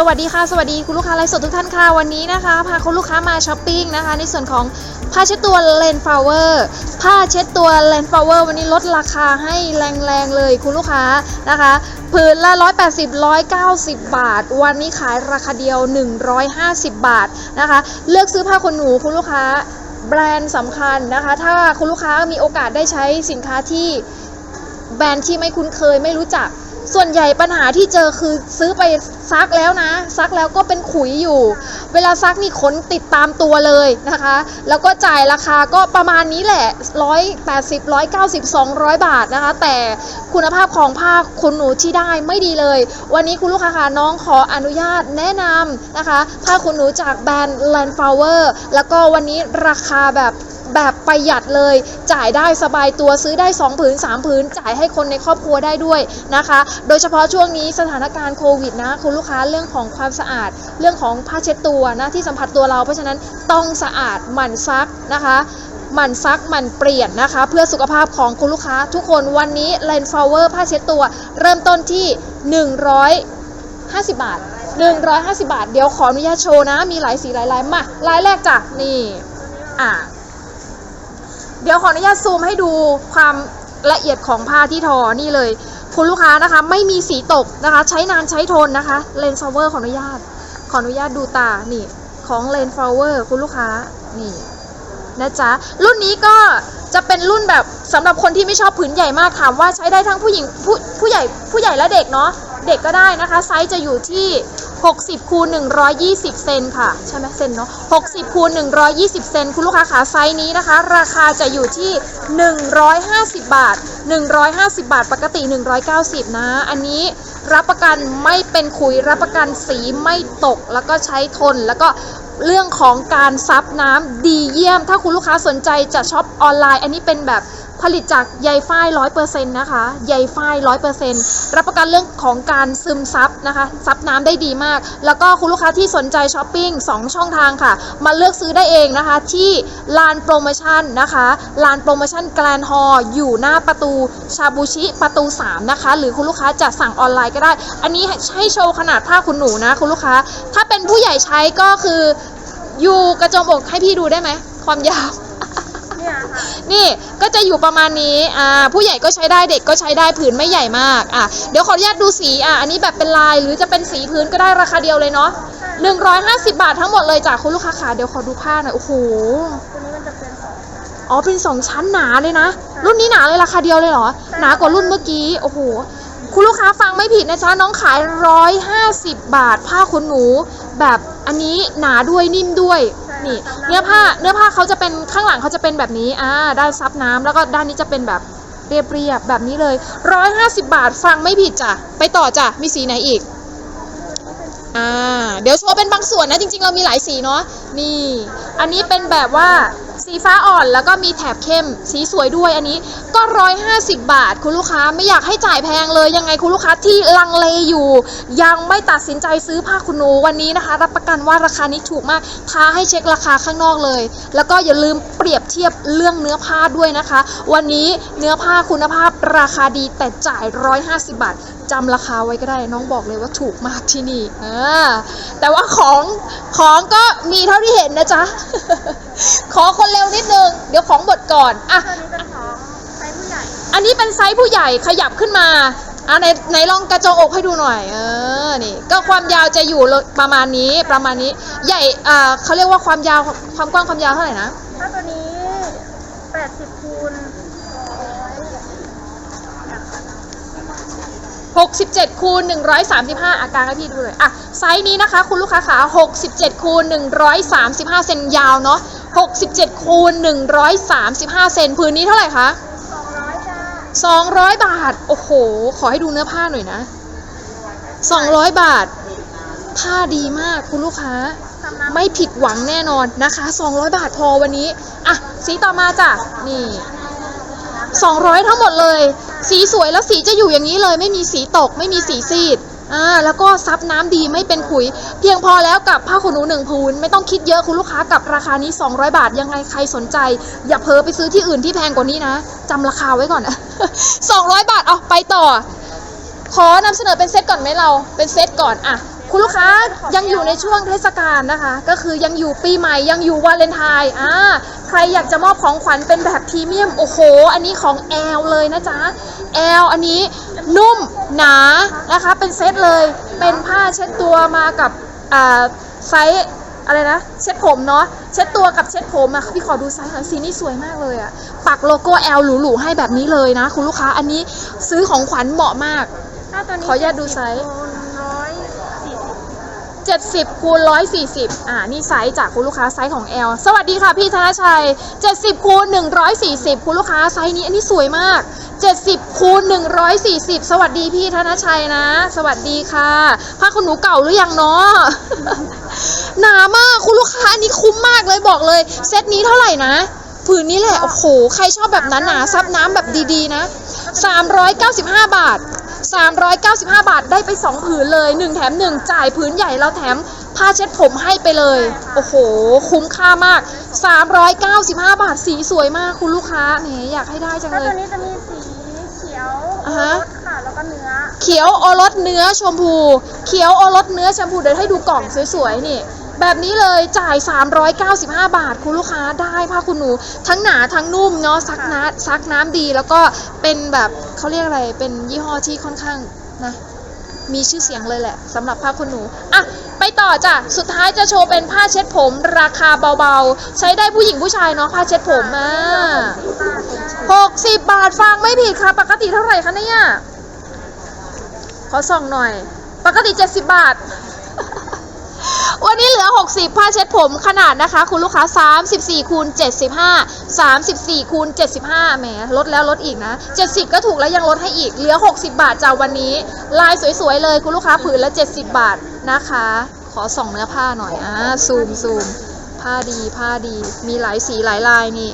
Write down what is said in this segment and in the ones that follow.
สวัสดีค่ะ สวัสดีคุณลูกค้าไลฟ์สดทุกท่านค่ะ วันนี้นะคะ พาคุณลูกค้ามาช้อปปิ้งนะคะ ในส่วนของผ้าเช็ดตัวเลนฟลาเวอร์ผ้าเช็ดตัวเลนฟลาเวอร์วันนี้ลดราคาให้แรงๆเลยคุณลูกค้านะคะผืนละ 180 190 บาท วันนี้ขายราคาเดียว 150 บาทนะคะ เลือกซื้อผ้าขนหนูคุณลูกค้าแบรนด์สำคัญนะคะ ถ้าคุณลูกค้ามีโอกาสได้ใช้สินค้าที่แบรนด์ที่ไม่คุ้นเคยไม่รู้จัก ส่วนใหญ่ปัญหาที่เจอคือซื้อไปซักแล้วนะ ซักแล้วก็เป็นขุยอยู่ เวลาซักนี่ขนติดตามตัวเลยนะคะ แล้วก็จ่ายราคาก็ประมาณนี้แหละ 180 190 200 บาทนะคะ แต่คุณภาพของผ้าขนหนูที่ได้ไม่ดีเลย วันนี้คุณลูกค้าคะน้องขออนุญาตแนะนำนะคะ ผ้าขนหนูจากแบรนด์ Land Flower แล้วก็วันนี้ราคาแบบ แบบประหยัดเลย จ่ายได้สบายตัวซื้อได้ 2 ผืน 3 ผืน จ่ายให้คนในครอบครัวได้ด้วยนะคะ โดยเฉพาะช่วงนี้สถานการณ์โควิดนะคุณลูกค้าเรื่องของความสะอาด เรื่องของผ้าเช็ดตัวนะที่สัมผัสตัวเราเพราะฉะนั้นต้องสะอาดหมั่นซักนะคะหมั่นซักหมั่นเปลี่ยนนะคะ เพื่อสุขภาพของคุณลูกค้าทุกคนวันนี้ Land Flower ผ้าเช็ดตัว เริ่มต้นที่ 150 บาท 150 บาท เดี๋ยวขออนุญาตโชว์นะ มีหลายสีหลายลายมาลายแรกจ้ะนี่ อะ เดี๋ยวขออนุญาตซูมให้ดูความละเอียดของผ้าที่ทอนี่เลย คุณลูกค้านะคะ ไม่มีสีตกนะคะ ใช้นานใช้ทนนะคะเลนฟลาเวอร์ขออนุญาต ขออนุญาตดูตานี่ของเลนฟลาเวอร์คุณลูกค้านี่นะจ๊ะรุ่นนี้ก็จะเป็นรุ่นแบบสำหรับคนที่ไม่ชอบผืนใหญ่มากถามว่าใช้ได้ทั้งผู้หญิงผู้ผู้ใหญ่ผู้ใหญ่และเด็กเนาะเด็กก็ได้นะคะ ไซส์จะอยู่ที่ 60คูณ120 เซนค่ะ ใช่ไหมเซนเนาะ60คูณ120 เซนคุณลูกค้าขาไซส์นี้นะคะ ราคาจะอยู่ที่ 150 บาท 150 บาทปกติ 190 นะ อันนี้รับประกันไม่เป็นขุยรับประกันสีไม่ตกแล้วก็ใช้ทนแล้วก็เรื่องของการซับน้ำดีเยี่ยม ถ้าคุณลูกค้าสนใจจะช็อปออนไลน์ อันนี้เป็นแบบ ผลิตจากใยฝ้ายร้อยเปอร์เซ็นต์นะคะ ใยฝ้ายร้อยเปอร์เซ็นต์รับประกันเรื่องของการซึมซับนะคะ ซับน้ำได้ดีมาก แล้วก็คุณลูกค้าที่สนใจช้อปปิ้ง2 ช่องทางค่ะ มาเลือกซื้อได้เองนะคะ ที่ลานโปรโมชั่นนะคะ ลานโปรโมชั่นแกลนฮอลอยู่หน้าประตูชาบูชิประตู 3 นะคะ หรือคุณลูกค้าจะสั่งออนไลน์ก็ได้ อันนี้ให้โชว์ขนาดผ้าคุณหนูนะคุณลูกค้า ถ้าเป็นผู้ใหญ่ใช้ก็คืออยู่กระจมอกให้พี่ดูได้ไหม ความยาว เนี่ยค่ะนี่ก็จะอยู่ประมาณนี้อ่าผู้ใหญ่ก็ใช้ได้เด็กก็ใช้ได้ผืนไม่ใหญ่มากอะเดี๋ยวขออนุญาตดูสีอะอันนี้แบบเป็นลายหรือจะเป็นสีพื้นก็ได้ราคาเดียวเลยเนาะ150 บาททั้งหมดเลยจ้ะคุณลูกค้าขาเดี๋ยวขอดูผ้าหน่อยโอ้โหตัวนี้มันจะเป็นสองอ๋อเป็นสองชั้นหนาเลยนะ รุ่นนี้หนาเลยราคาเดียวเลยเหรอหนากว่ารุ่นเมื่อกี้โอ้โหคุณลูกค้าฟังไม่ผิดนะจ๊ะน้องขาย 150 บาท ผ้าขนหนู แบบอันนี้หนาด้วยนิ่มด้วย นี่ เนื้อผ้าเนื้อผ้าเขาจะเป็นข้างหลังเขาจะเป็นแบบนี้อ่าด้านซับน้ำแล้วก็ด้านนี้จะเป็นแบบเรียบๆแบบนี้เลย 150 บาทฟังไม่ผิดจ้ะไปต่อจ้ะมีสีไหนอีกอ่าเดี๋ยวโชว์เป็นบางส่วนนะจริงๆ เรามีหลายสีเนาะนี่ อันนี้เป็นแบบว่า สีฟ้าอ่อนแล้วก็มีแถบเข้ม สีสวยด้วยอันนี้ก็150บาท คุณลูกค้าไม่อยากให้จ่ายแพงเลยยังไงคุณลูกค้าที่ลังเลอยู่ ยังไม่ตัดสินใจซื้อผ้าคุณหนูวันนี้นะคะ รับประกันว่าราคานี้ถูกมากท้าให้เช็คราคาข้างนอกเลย แล้วก็อย่าลืมเปรียบเทียบเรื่องเนื้อผ้าด้วยนะคะ วันนี้เนื้อผ้าคุณภาพราคาดีแต่จ่าย 150 บาท จำราคาไว้ก็ได้น้องบอกเลยว่าถูกมากที่นี่อแต่ว่าของของก็มีเท่าที่เห็นนะจ๊ะ ขอคนเร็วนิดนึง เดี๋ยวของหมดก่อนอะตัวนี้เป็นของไซส์ผู้ใหญ่อันนี้เป็นไซส์ผู้ใหญ่ขยับขึ้นมาอะไหนไหนลองกระจงอกให้ดูหน่อย เออ นี่ ก็ความยาวจะอยู่ประมาณนี้ประมาณนี้ ใหญ่อ่าเขาเรียกว่าความยาวความกว้างความยาวเท่าไหร่นะถ้าตัวนี้แปดสิบคูณ 67คูณ135 อาการให้พี่ดูเลยอะไซส์นี้นะคะ คุณลูกค้าขา67คูณ135 เซนยาวเนาะ67คูณ135 เซนพื้นนี้เท่าไหร่คะสองร้อยจ้า200 บาท โอ้โห ขอให้ดูเนื้อผ้าหน่อยนะ 200 บาท ผ้าดีมากคุณลูกค้าสำนักไม่ผิดหวังแน่นอนนะคะ 200 บาทพอวันนี้ อะ สีต่อมาจ้ะ นี่ 200 ทั้งหมดเลย สีสวยแล้วสีจะอยู่อย่างนี้เลย ไม่มีสีตก ไม่มีสีซีดอ่าแล้วก็ซับน้ำดีไม่เป็นขุย เพียงพอแล้วกับผ้าขนหนูหนึ่งพูน ไม่ต้องคิดเยอะคุณลูกค้ากับราคานี้ 200 บาท ยังไงใครสนใจ อย่าเพ้อไปซื้อที่อื่นที่แพงกว่านี้นะจำราคาไว้ก่อนนะ200 บาทเอาไปต่อ ขอนำเสนอเป็นเซตก่อนไหมเราเป็นเซตก่อนอะ คุณลูกค้ายังอยู่ในช่วงเทศกาลนะคะ ก็คือยังอยู่ปีใหม่ยังอยู่วาเลนไทน์อ่าใครอยากจะมอบของขวัญเป็นแบบพรีเมียมโอ้โห อันนี้ของแอลเลยนะจ๊ะแอลอันนี้นุ่มหนานะคะเป็นเซตเลยเป็นผ้าเช็ดตัวมากับอ่าไซส์อะไรนะเช็ดผมเนาะเช็ดตัวกับเช็ดผมอะพี่ขอดูไซส์หน่อยสีนี่สวยมากเลยอะปักโลโก้แอลหรูๆให้แบบนี้เลยนะ คุณลูกค้าอันนี้ซื้อของขวัญเหมาะมากถ้าตัวนี้ขออนุญาตดูไซส์ร้อยสี่สิบ 70คูณ140อ่านี่ไซส์จากคุณลูกค้าไซส์ของ L สวัสดีค่ะพี่ธนชัย 70คูณ140คุณลูกค้าไซส์นี้อันนี้สวยมาก 70คูณ140 สวัสดีพี่ธนชัยนะ สวัสดีค่ะผ้าขนหนูเก่าหรือยังเนาะหนามากคุณลูกค้าอันนี้คุ้มมากเลยบอกเลย เซตนี้เท่าไหร่นะผืนนี้แหละ โอ้โห ใครชอบแบบนั้นหนาซับน้ำแบบดีๆนะ 395 บาท 395 บาทได้ไป 2 ผืนเลย 1 แถม 1 จ่ายผืนใหญ่เราแถมผ้าเช็ดผมให้ไปเลย โอ้โห คุ้มค่ามาก 395 บาทสีสวยมากคุณลูกค้าแหมอยากให้ได้จังถ้าเลตัวย นี้จะมีสีเขียวอ่าฮะ รสค่ะ แล้วก็เนื้อ เขียวโอรสเนื้อชมพู เขียวโอรสเนื้อชมพูเดี๋ยวให้ดูกล่องสวยๆนี่ แบบนี้เลยจ่าย 395 บาท คุณลูกค้าได้ผ้าคุณหนู ทั้งหนาทั้งนุ่มเนาะซักน้ำซักน้ำดี แล้วก็เป็นแบบเขาเรียกอะไรเป็นยี่ห้อที่ค่อนข้างนะมีชื่อเสียงเลยแหละสำหรับผ้าคุณหนูอะไปต่อจ้ะสุดท้ายจะโชว์เป็นผ้าเช็ดผม ราคาเบาๆ ใช้ได้ผู้หญิงผู้ชายเนาะผ้าเช็ดผมอะบาหกสิบบาทฟังไม่ผิดค่ะ ปกติเท่าไหร่คะเนี่ยขอส่องหน่อย ปกติ 70 บาท นี้เหลือ 60 ผ้าเช็ดผมขนาดนะคะ คุณลูกค้า 34คูณ75 34คูณ75แหมลดแล้วลดอีกนะ 70 ก็ถูกแล้วยังลดให้อีกเหลือ 60 บาทจากวันนี้ ลายสวยๆเลยคุณลูกค้าผืนละ 70 บาทนะคะ ขอส่องเนื้อผ้าหน่อยอ่าซูมซูมผ้าดีผ้าดีมีหลายสีหลายลายนี่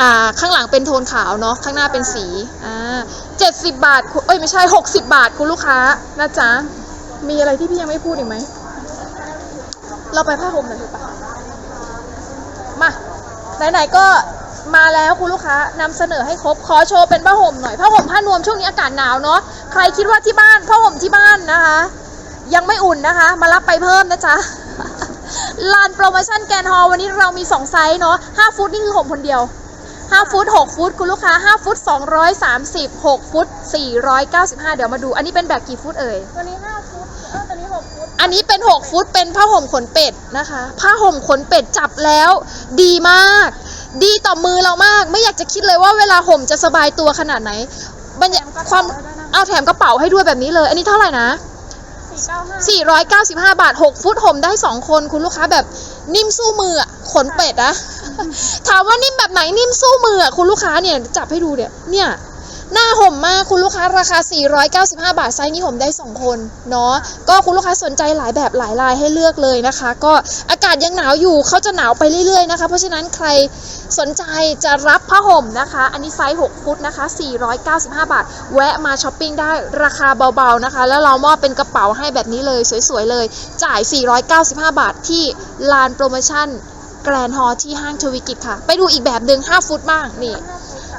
อ่าข้างหลังเป็นโทนขาวเนาะข้างหน้าเป็นสีอ่าเจ็ดสิบบาทเอ้ยไม่ใช่หกสิบบาทคุณลูกค้านะจ๊ะมีอะไรที่พี่ยังไม่พูดอีกไหม เราไปผ้าห่มหน่อยดีกว่ามาไหนๆก็มาแล้วคุณลูกค้านำเสนอให้ครบขอโชว์เป็นผ้าห่มหน่อยผ้าห่มผ้านวมช่วงนี้อากาศหนาวเนาะใครคิดว่าที่บ้านผ้าห่มที่บ้านนะคะ ยังไม่อุ่นนะคะ มารับไปเพิ่มนะจ๊ะลานโปรโมชั่นแกนฮอลวันนี้เรามี 2 ไซส์เนาะ5ฟุตนี่คือห่มคนเดียว 5 ฟุต 6 ฟุต คุณลูกค้า 5 ฟุต 230 6 ฟุต 495 เดี๋ยวมาดู อันนี้เป็นแบบกี่ฟุตเอ่ย ตัวนี้ห้าฟุต อันนี้เป็น 6 ฟุตเป็นผ้าห่มขนเป็ดนะคะ ผ้าห่มขนเป็ดจับแล้ว ดีมาก ดีต่อมือเรามาก ไม่อยากจะคิดเลยว่าเวลาห่มจะสบายตัวขนาดไหนบรรยาความเอาแถมกระเป๋าให้ด้วยแบบนี้เลย อันนี้เท่าไหร่นะสี่เก้าห้า495 บาท 6 ฟุตห่มได้ 2 คนคุณลูกค้าแบบนิ่มสู้มืออะขนเป็ดอะถามว่านิ่มแบบไหนนิ่มสู้มืออะคุณลูกค้าเนี่ยจับให้ดูเนี่ยเนี่ย หน้าห่มมากคุณลูกค้าราคา 495 บาทไซส์นี้ห่มได้ 2 คนเนาะก็คุณลูกค้าสนใจหลายแบบหลายลายให้เลือกเลยนะคะ ก็อากาศยังหนาวอยู่เขาจะหนาวไปเรื่อยๆนะคะ เพราะฉะนั้นใครสนใจจะรับผ้าห่มนะคะ อันนี้ไซส์ 6 ฟุตนะคะ 495 บาท แวะมาช้อปปิ้งได้ราคาเบาๆนะคะ แล้วเรามอบเป็นกระเป๋าให้แบบนี้เลยสวยๆเลย จ่าย 495 บาทที่ลานโปรโมชั่นแกรนฮอที่ห้างทวิกิจค่ะ ไปดูอีกแบบหนึ่ง5 ฟุตบ้างนี่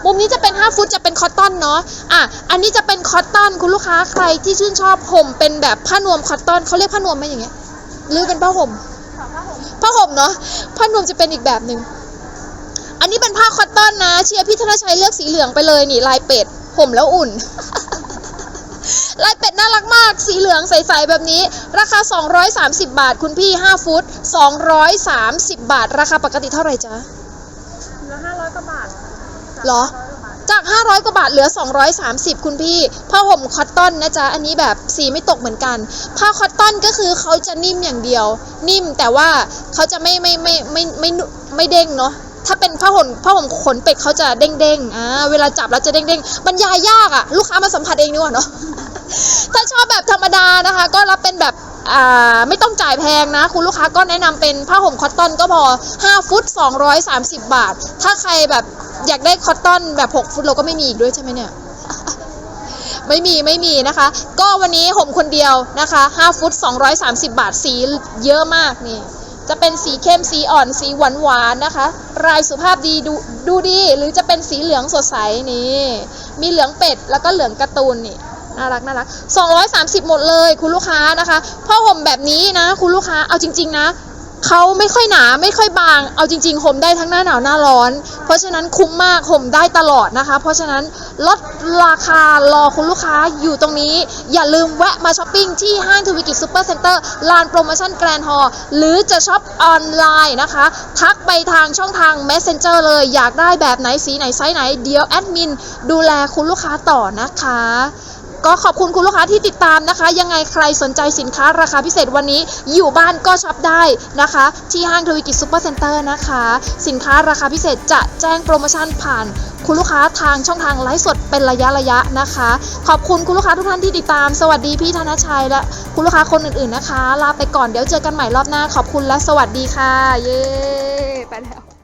มุมนี้จะเป็น 5 ฟุตจะเป็นคอตตอนเนาะอะอันนี้จะเป็นคอตตอนคุณลูกค้าใครที่ชื่นชอบห่มเป็นแบบผ้านวมคอตตอนเขาเรียกผ้านวมไหมอย่างเงี้ยหรือเป็นผ้าห่มผ้าห่มเนาะผ้านวมจะเป็นอีกแบบหนึ่งอันนี้เป็นผ้าคอตตอนนะเชียร์พี่ธนชัยเลือกสีเหลืองไปเลยนี่ลายเป็ดห่มแล้วอุ่นลายเป็ดน่ารักมาก สีเหลืองใสๆแบบนี้ ราคา 230 บาท คุณพี่ 5 ฟุต 230 บาท ราคาปกติเท่าไหร่จ๊ะ เหลือห้าร้อยกว่าบาท เหรอ จาก 500 กว่าบาทเหลือ 230 คุณพี่ผ้าห่มคอตตอนนะจ๊ะ อันนี้แบบสีไม่ตกเหมือนกันผ้าคอตตอนก็คือเขาจะนิ่มอย่างเดียว นิ่มแต่ว่าเขาจะไม่ไม่ไม่ไม่ไม่ไม่ไม่เด้งเนาะถ้าเป็นผ้าห่มผ้าห่มขนเป็ดเขาจะเด้งเด้งอ่าเวลาจับแล้วจะเด้งเด้งบรรยายยากอะลูกค้ามาสัมผัสเองดีกว่าเนาะถ้าชอบแบบธรรมดานะคะ ก็รับเป็นแบบอ่าไม่ต้องจ่ายแพงนะ คุณลูกค้าก็แนะนำเป็นผ้าห่มคอตตอนก็พอ 5 ฟุต 230 บาท ถ้าใครแบบ อยากได้คอตตอนแบบ 6 ฟุตเราก็ไม่มีอีกด้วยใช่ไหมเนี่ย ไม่มีไม่มีนะคะ ก็วันนี้ห่มคนเดียวนะคะ 5 ฟุต 230 บาทสีเยอะมากนี่ จะเป็นสีเข้มสีอ่อนสีหวานหวานนะคะรายสุภาพดีดูดูดี หรือจะเป็นสีเหลืองสดใสนี่ มีเหลืองเป็ดแล้วก็เหลืองการ์ตูนนี่น่ารักน่ารัก230 หมดเลยคุณลูกค้านะคะ ผ้าห่มแบบนี้นะ คุณลูกค้า เอาจริง ๆ นะ เขาไม่ค่อยหนาไม่ค่อยบาง เอาจริงๆห่มได้ทั้งหน้าหนาวหน้าร้อน เพราะฉะนั้นคุ้มมากห่มได้ตลอดนะคะ เพราะฉะนั้นลดราคารอคุณลูกค้าอยู่ตรงนี้ อย่าลืมแวะมาช้อปปิ้งที่ห้างทวีกิจซูเปอร์เซ็นเตอร์ลานโปรโมชั่นแกรนด์ฮอลหรือจะช็อปออนไลน์นะคะ ทักไปทางช่องทาง Messenger เลยอยากได้แบบไหนสีไหนไซส์ไหน เดี๋ยวแอดมินดูแลคุณลูกค้าต่อนะคะ ก็ขอบคุณคุณลูกค้าที่ติดตามนะคะ ยังไงใครสนใจสินค้าราคาพิเศษวันนี้ อยู่บ้านก็ช็อปได้นะคะ ที่ห้างทวีกิจซูเปอร์เซ็นเตอร์นะคะ สินค้าราคาพิเศษจะแจ้งโปรโมชั่นผ่านคุณลูกค้าทางช่องทางไลฟ์สดเป็นระยะระยะนะคะ ขอบคุณคุณลูกค้าทุกท่านที่ติดตาม สวัสดีพี่ธนชัยและคุณลูกค้าคนอื่นๆนะคะ ลาไปก่อนเดี๋ยวเจอกันใหม่รอบหน้า ขอบคุณและสวัสดีค่ะ เย้ไปแล้ว